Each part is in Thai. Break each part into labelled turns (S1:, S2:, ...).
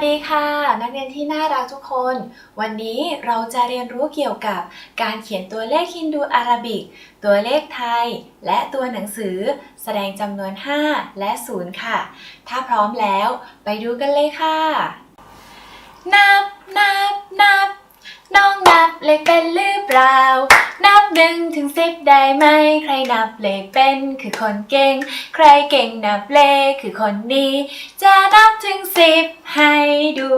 S1: สวัสดีค่ะ นักเรียนที่น่ารักทุกคน วันนี้เราจะเรียนรู้เกี่ยวกับการเขียนตัวเลขฮินดูอาราบิก ตัวเลขไทย และตัวหนังสือ แสดงจำนวน 5 และ 0 ค่ะ ถ้าพร้อมแล้วไปดูกันเลยค่ะ นับนับนับ น้องนับเลขเป็นหรือเปล่า นับหนึ่งถึงสิบได้ไหม ใครนับเลขเป็นคือคนเก่ง ใครเก่งนับเลขคือคนนี้จะนับถึงสิบให้ดู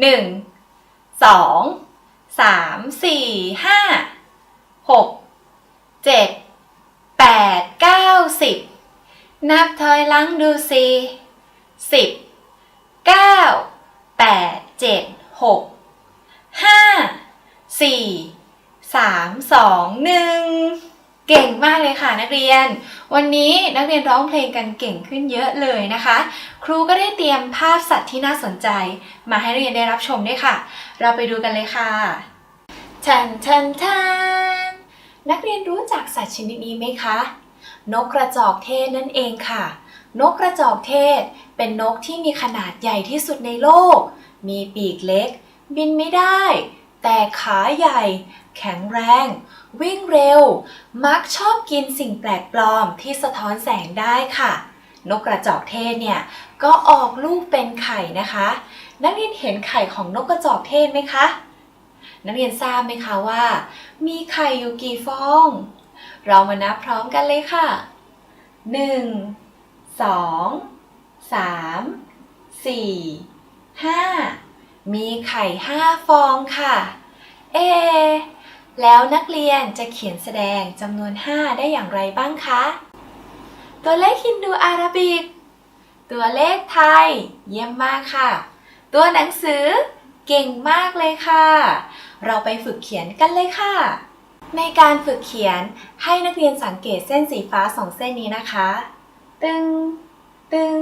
S1: หนึ่งสองสามสี่ห้าหกเจ็ดแปดเก้าสิบนับถอยหลังดูสิสิบเก้าแปดเจ็ดหก ห้าสี่สามสองหนึ่งเก่งมากเลยค่ะนักเรียน วันนี้นักเรียนร้องเพลงกันเก่งขึ้นเยอะเลยนะคะ ครูก็ได้เตรียมภาพสัตว์ที่น่าสนใจ มาให้เรียนได้รับชมด้วยค่ะ เราไปดูกันเลยค่ะทันทันทันนักเรียนรู้จักสัตว์ชนิดนี้ไหมคะ นกกระจอกเทศนั่นเองค่ะ นกกระจอกเทศเป็นนกที่มีขนาดใหญ่ที่สุดในโลก มีปีกเล็ก บินไม่ได้ แต่ขาใหญ่ แข็งแรง วิ่งเร็ว มักชอบกินสิ่งแปลกปลอมที่สะท้อนแสงได้ค่ะ นกกระจอกเทศเนี่ยก็ออกลูกเป็นไข่นะคะ นักเรียนเห็นไข่ของนกกระจอกเทศไหมคะ นักเรียนทราบไหมคะว่า มีไข่อยู่กี่ฟอง เรามานับพร้อมกันเลยค่ะ 1 2 3 4 5 มีไข่5ฟองค่ะ เอ แล้วนักเรียนจะเขียนแสดงจำนวน 5 ได้อย่างไรบ้างคะ ตัวเลขฮินดูอาราบิก ตัวเลขไทย เยี่ยมมากค่ะ ตัวหนังสือเก่งมากเลยค่ะ เราไปฝึกเขียนกันเลยค่ะ ในการฝึกเขียนให้นักเรียนสังเกตเส้นสีฟ้าสองเส้นนี้นะคะ ตึง ตึง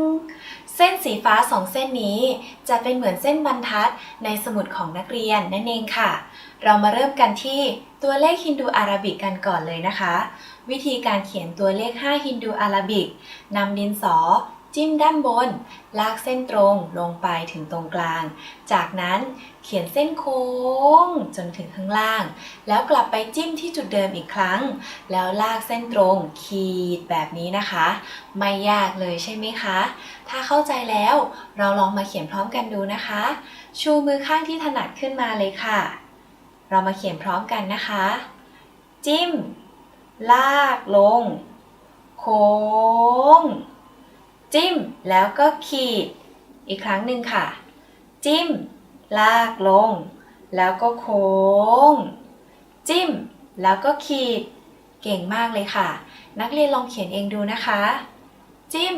S1: เส้นสีฟ้าสองเส้นนี้ จะเป็นเหมือนเส้นบรรทัดในสมุดของนักเรียนนั่นเองค่ะ เรามาเริ่มกันที่ตัวเลขฮินดูอาราบิกกันก่อนเลยนะคะ วิธีการเขียนตัวเลข 5 ฮินดูอาราบิกนำดินสอ จิ้มด้านบน ลากเส้นตรงลงไปถึงตรงกลาง จากนั้นเขียนเส้นโค้งจนถึงข้างล่าง แล้วกลับไปจิ้มที่จุดเดิมอีกครั้ง แล้วลากเส้นตรงขีดแบบนี้นะคะ ไม่ยากเลยใช่ไหมคะ ถ้าเข้าใจแล้วเราลองมาเขียนพร้อมกันดูนะคะ ชูมือข้างที่ถนัดขึ้นมาเลยค่ะ เรามาเขียนพร้อมกันนะคะ จิ้ม ลากลง โค้ง จิ้มแล้วก็ขีด อีกครั้งหนึ่งค่ะ จิ้ม ลากลง แล้วก็โค้ง จิ้ม แล้วก็ขีด เก่งมากเลยค่ะ นักเรียนลองเขียนเองดูนะคะ จิ้ม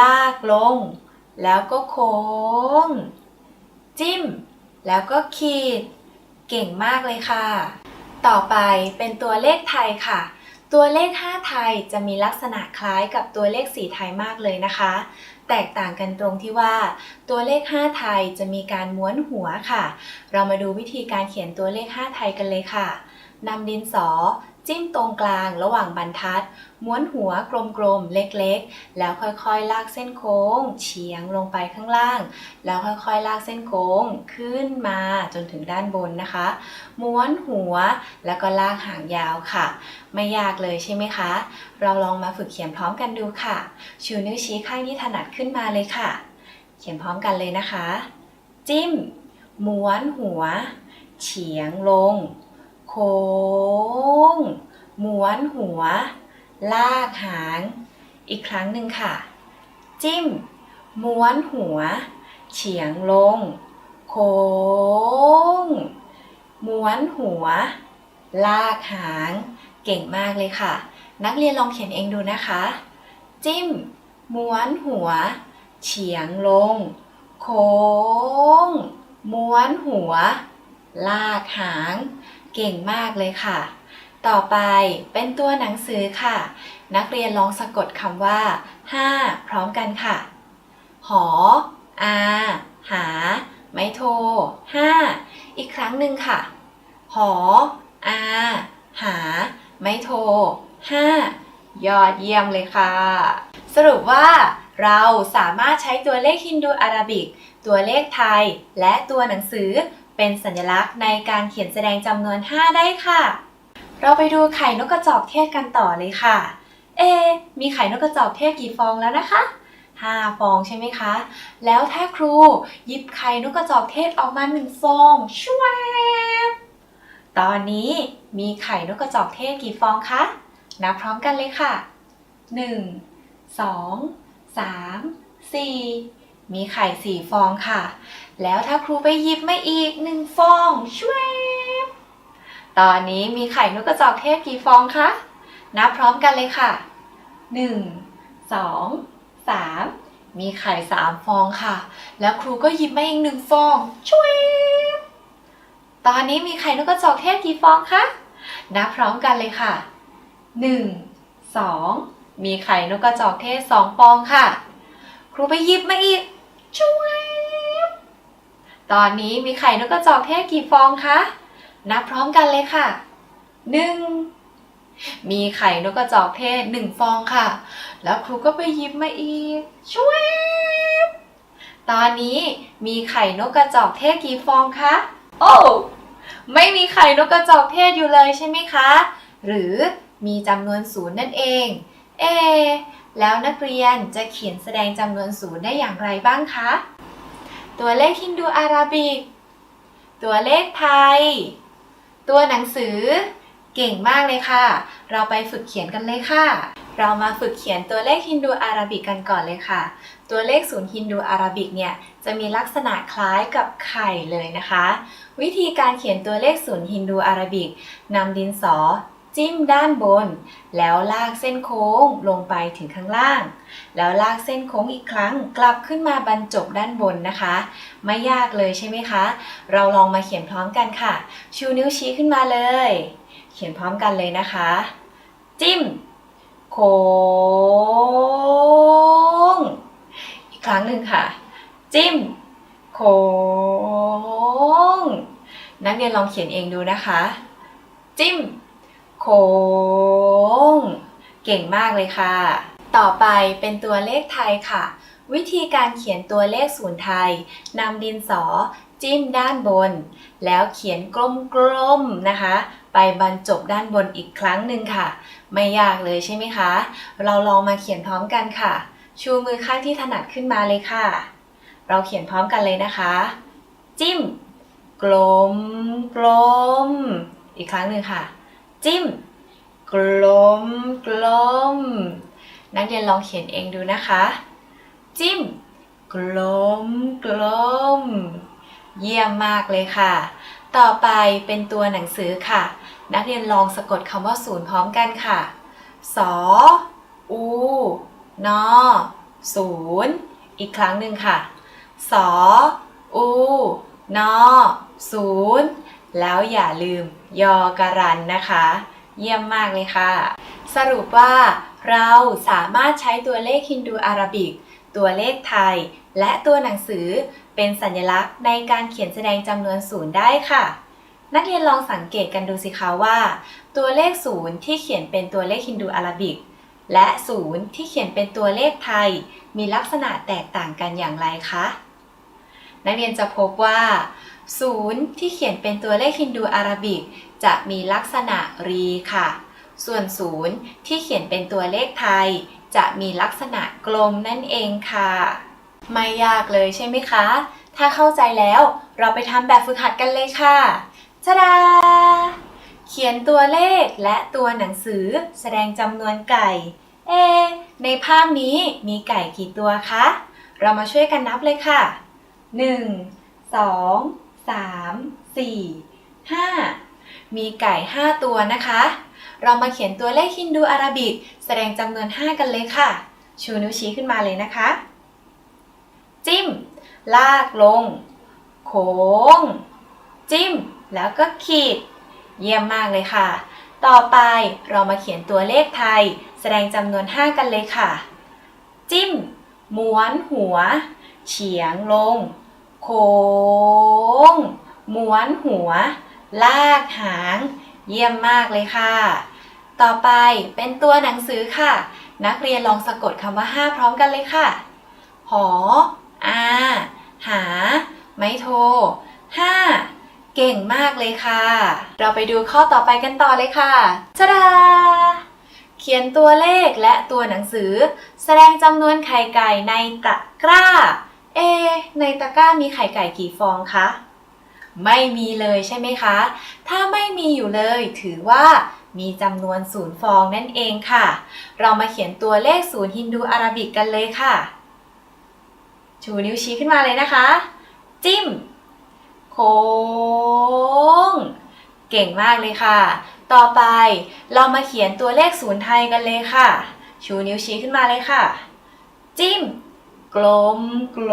S1: ลากลง แล้วก็โค้ง จิ้ม แล้วก็ขีด เก่งมากเลยค่ะ ต่อไปเป็นตัวเลขไทยค่ะ ตัวเลข 5 ไทยจะมีลักษณะคล้ายกับตัวเลข 4 ไทยมากเลยนะคะ แตกต่างกันตรงที่ว่า ตัวเลข 5 ไทยจะมีการม้วนหัวค่ะ เรามาดูวิธีการเขียนตัวเลข 5 ไทยกันเลยค่ะนำดินสอ จิ้มตรงกลางระหว่างบรรทัด ม้วนหัวกลมๆ เล็กๆ แล้วค่อยๆ ลากเส้นโค้ง เฉียงลงไปข้างล่าง แล้วค่อยๆ ลากเส้นโค้งขึ้นมาจนถึงด้านบนนะคะ ม้วนหัวแล้วก็ลากหางยาวค่ะ ไม่ยากเลยใช่ไหมคะ เราลองมาฝึกเขียนพร้อมกันดูค่ะ ชูนิ้วชี้ข้างที่ถนัดขึ้นมาเลยค่ะ เขียนพร้อมกันเลยนะคะ จิ้ม ม้วนหัว เฉียงลง งม้วนหัว ลากหาง อีกครั้งหนึ่งค่ะ จิ้ม ม้วนหัว เฉียงลง โค้ง ม้วนหัว ลากหาง เก่งมากเลยค่ะ นักเรียนลองเขียนเองดูนะคะ จิ้ม ม้วนหัว เฉียงลง โค้ง ม้วนหัว ลากหาง เก่งมากเลยค่ะ ต่อไปเป็นตัวหนังสือค่ะ นักเรียนลองสะกดคำว่า 5 พร้อมกันค่ะ หอ อา หา ไมโท5อีกครั้งหนึ่งค่ะ หอ อา หา ไมโท5ยอดเยี่ยมเลยค่ะ สรุปว่าเราสามารถใช้ตัวเลขฮินดูอาราบิก ตัวเลขไทย และตัวหนังสือ เป็นสัญลักษณ์ในการเขียนแสดงจำนวน 5 ได้ค่ะ เราไปดูไข่นกกระจอกเทศกันต่อเลยค่ะ เอ มีไข่นกกระจอกเทศกี่ฟองแล้วนะคะ5ฟองใช่ไหมคะ แล้วถ้าครูหยิบไข่นกกระจอกเทศออกมาหนึ่งฟองชวบตอนนี้มีไข่นกกระจอกเทศกี่ฟองคะ นับพร้อมกันเลยค่ะ 1 2 3 4 มีไข่4ฟองค่ะ แล้วถ้าครูไปหยิบมาอีก1ฟองช่วบตอนนี้มีไข่นกกระจอกเทศกี่ฟองคะ นับพร้อมกันเลยค่ะ 1 2 3 มีไข่3ฟองค่ะ แล้วครูก็หยิบมาอีกหนึ่งฟองช่วยตอนนี้มีไข่นกกระจอกเทศกี่ฟองคะ นับพร้อมกันเลยค่ะ 1 2 มีไข่นกกระจอกเทศ2ฟองค่ะ ครูไปหยิบมาอีก ช่วยตอนนี้มีไข่นกกระจอกเทศกี่ฟองคะ นับพร้อมกันเลยค่ะ1มีไข่นกกระจอกเทศ1ฟองค่ะ แล้วครูก็ไปหยิบมาอีก ช่วย ตอนนี้มีไข่นกกระจอกเทศกี่ฟองคะ โอ้ไม่มีไข่นกกระจอกเทศอยู่เลยใช่ไหมคะ หรือมีจำนวนศูนย์นั่นเอง เอะ แล้วนักเรียนจะเขียนแสดงจำนวนศูนย์ได้อย่างไรบ้างคะ ตัวเลขฮินดูอาราบิก ตัวเลขไทย ตัวหนังสือ เก่งมากเลยค่ะ เราไปฝึกเขียนกันเลยค่ะ เรามาฝึกเขียนตัวเลขฮินดูอาราบิกกันก่อนเลยค่ะ ตัวเลขศูนย์ฮินดูอาราบิกเนี่ยจะมีลักษณะคล้ายกับไข่เลยนะคะ วิธีการเขียนตัวเลขศูนย์ฮินดูอาราบิกนำดินสอ จิ้มด้านบน แล้วลากเส้นโค้งลงไปถึงข้างล่าง แล้วลากเส้นโค้งอีกครั้งกลับขึ้นมาบรรจบด้านบนนะคะ ไม่ยากเลยใช่ไหมคะ เราลองมาเขียนพร้อมกันค่ะ ชูนิ้วชี้ขึ้นมาเลย เขียนพร้อมกันเลยนะคะ จิ้ม โค้ง อีกครั้งหนึ่งค่ะ จิ้ม โค้ง นักเรียนลองเขียนเองดูนะคะ จิ้ม ค้ง เก่งมากเลยค่ะ ต่อไปเป็นตัวเลขไทยค่ะ วิธีการเขียนตัวเลขศูนย์ไทยนำดินสอจิ้มด้านบน แล้วเขียนกลมๆนะคะ ไปบรรจบด้านบนอีกครั้งหนึ่งค่ะ ไม่ยากเลยใช่ไหมคะ เราลองมาเขียนพร้อมกันค่ะ ชูมือข้างที่ถนัดขึ้นมาเลยค่ะ เราเขียนพร้อมกันเลยนะคะ จิ้ม กลมกลมอีกครั้งหนึ่งค่ะ จิ้ม กลมกลม นักเรียนลองเขียนเองดูนะคะ จิ้ม กลมกลม เยี่ยมมากเลยค่ะ ต่อไปเป็นตัวหนังสือค่ะ นักเรียนลองสะกดคำว่าศูนย์พร้อมกันค่ะ สอ อู นอ ศูนย์ อีกครั้งหนึ่งค่ะ สอ อู นอ ศูนย์ แล้วอย่าลืมยอการันนะคะ เยี่ยมมากเลยค่ะ สรุปว่าเราสามารถใช้ตัวเลขฮินดูอาราบิก ตัวเลขไทย และตัวหนังสือเป็นสัญลักษณ์ในการเขียนแสดงจำนวนศูนย์ได้ค่ะ นักเรียนลองสังเกตกันดูสิคะว่า ตัวเลขศูนย์ที่เขียนเป็นตัวเลขฮินดูอาราบิก และศูนย์ที่เขียนเป็นตัวเลขไทย มีลักษณะแตกต่างกันอย่างไรคะ นักเรียนจะพบว่า ศูนย์ที่เขียนเป็นตัวเลขฮินดูอาราบิก จะมีลักษณะรีค่ะ ส่วนศูนย์ที่เขียนเป็นตัวเลขไทย จะมีลักษณะกลมนั่นเองค่ะ ไม่ยากเลยใช่ไหมคะ ถ้าเข้าใจแล้วเราไปทำแบบฝึกหัดกันเลยค่ะชดาเขียนตัวเลขและตัวหนังสือแสดงจำนวนไก่ เอ ในภาพนี้มีไก่กี่ตัวคะ เรามาช่วยกันนับเลยค่ะ 1 2 3 4 5มีไก่ 5 ตัวนะคะ เรามาเขียนตัวเลขฮินดูอาราบิก แสดงจำนวน 5 กันเลยค่ะ ชูนิ้วชี้ขึ้นมาเลยนะคะ จิ้ม ลากลง โค้ง จิ้ม แล้วก็ขีด เยี่ยมมากเลยค่ะ ต่อไปเรามาเขียนตัวเลขไทย แสดงจำนวน 5 กันเลยค่ะ จิ้ม ม้วนหัว เฉียงลง โค้งม้วนหัว ลากหาง เยี่ยมมากเลยค่ะ ต่อไปเป็นตัวหนังสือค่ะ นักเรียนลองสะกดคำว่า5พร้อมกันเลยค่ะ หอ อา หา ไม้โทห้าเก่งมากเลยค่ะ เราไปดูข้อต่อไปกันต่อเลยค่ะจ้าดาเขียนตัวเลขและตัวหนังสือ แสดงจำนวนไข่ไก่ในตะกร้า เอ ในตะกร้ามีไข่ไก่กี่ฟองคะ ไม่มีเลยใช่ไหมคะ ถ้าไม่มีอยู่เลย ถือว่ามีจำนวนศูนย์ฟองนั่นเองค่ะ เรามาเขียนตัวเลขศูนย์ฮินดูอาราบิกกันเลยค่ะ ชูนิ้วชี้ขึ้นมาเลยนะคะ จิ้ม โค้ง เก่งมากเลยค่ะ ต่อไปเรามาเขียนตัวเลขศูนย์ไทยกันเลยค่ะ ชูนิ้วชี้ขึ้นมาเลยค่ะ จิ้ม กลมกล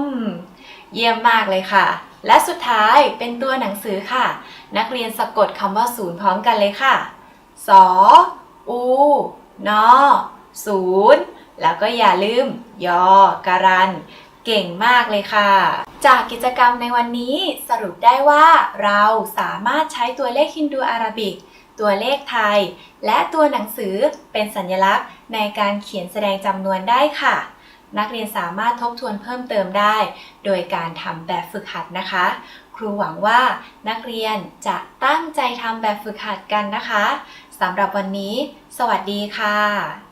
S1: ม เยี่ยมมากเลยค่ะ และสุดท้ายเป็นตัวหนังสือค่ะ นักเรียนสะกดคำว่าศูนย์พร้อมกันเลยค่ะ สอ อู นอ ศูนย์ แล้วก็อย่าลืม ยอการัน เก่งมากเลยค่ะ จากกิจกรรมในวันนี้สรุปได้ว่าเราสามารถใช้ตัวเลขฮินดูอาราบิกตัวเลขไทย และตัวหนังสือเป็นสัญลักษณ์ในการเขียนแสดงจำนวนได้ค่ะ นักเรียนสามารถทบทวนเพิ่มเติมได้ โดยการทำแบบฝึกหัดนะคะ ครูหวังว่านักเรียนจะตั้งใจทำแบบฝึกหัดกันนะคะสำหรับวันนี้ สวัสดีค่ะ